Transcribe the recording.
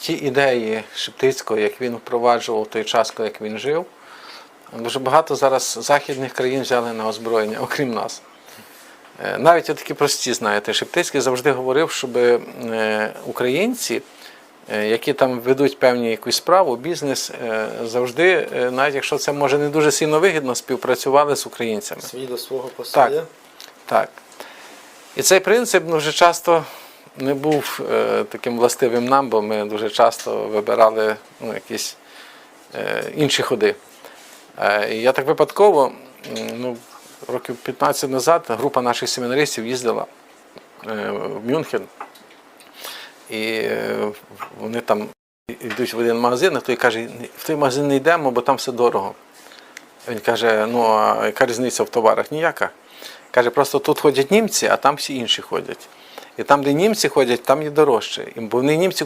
ті ідеї Шептицького, як він впроваджував в той час, коли він жив, дуже багато зараз західних країн взяли на озброєння, окрім нас. Е, Навіть такі прості, знаєте, Шептицький завжди говорив, щоб е, українці, е, які там ведуть певні якусь справу, бізнес, завжди, навіть якщо це може не дуже сильно вигідно, співпрацювали з українцями. Свій до свого по Так. Так. І цей принцип ну, вже часто не був е, таким властивим нам, бо ми дуже часто вибирали ну, якісь е, інші ходи. Е, і я так випадково, ну, років 15 назад, група наших семінаристів їздила в Мюнхен. І вони там йдуть в один магазин, а той каже, в той магазин не йдемо, бо там все дорого. Він каже, ну а яка різниця в товарах? Ніяка. Каже, просто тут ходять німці, а там всі інші ходять. І там, де німці ходять, там є дорожче. Бо вони німці